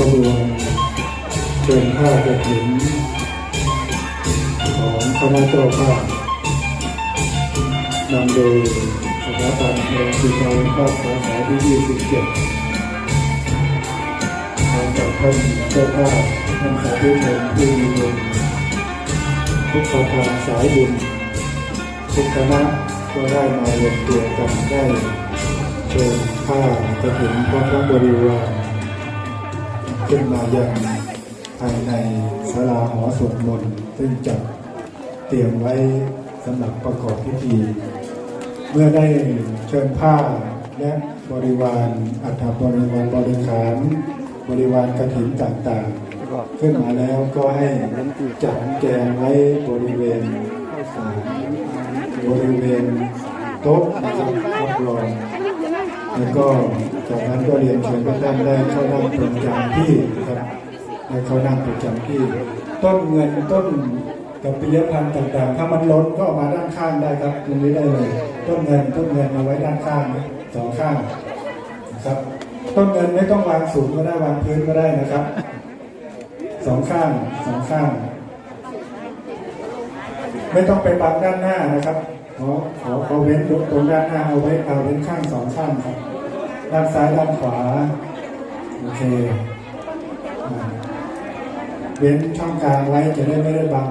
ขบวนเชิญผ้ากระถิ่นของคณะเจ้าภาพนำโดยสถาบันโรงศิลป์ภาคสาขาที่27ทางจากท่านเจ้าภาพท่านสาธุชนผู้มีบุญทุกประทานสายบุญทุกคณะก็ได้มารวมตัวกันได้เชิญผ้ากระถิ่นพร้อมทั้งบริวาร ขึ้นมายังภายในศาลาหอสวดมนต์ซึ่งจัดเตรียมไว้สำหรับประกอบพิธี เมื่อได้เชิญผ้าและบริวารอัฐบริวารบริขารบริวารกระถินต่างๆ ขึ้นมาแล้วก็ให้จัดแจงไว้บริเวณบริเวณโต๊ะนะครับรับรอง แล้วก็จากนั้นก็เรียนเชิญทุกท่านได้เข้านั่งประจำที่นะครับได้เข้านั่งประจำที่ ต้นเงินต้นกับปิยพันธ์ต่างๆ ถ้ามันล้นก็เอามาด้านข้างได้ครับตรงนี้ได้เลย ต้นเงินต้นเงินเอาไว้ด้านข้างนะสองข้างนะครับ ต้นเงินไม่ต้องวางสูงก็ได้วางพื้นก็ได้นะครับสองข้างสองข้าง ไม่ต้องไปบังด้านหน้านะครับ ขอขอขอเว้นตรงด้านหน้าเอาไว้เอาเว้นข้างสองข้างครับด้านซ้ายด้านขวาโอเคเว้นช่องกลางไว้จะได้ไม่ได้บัง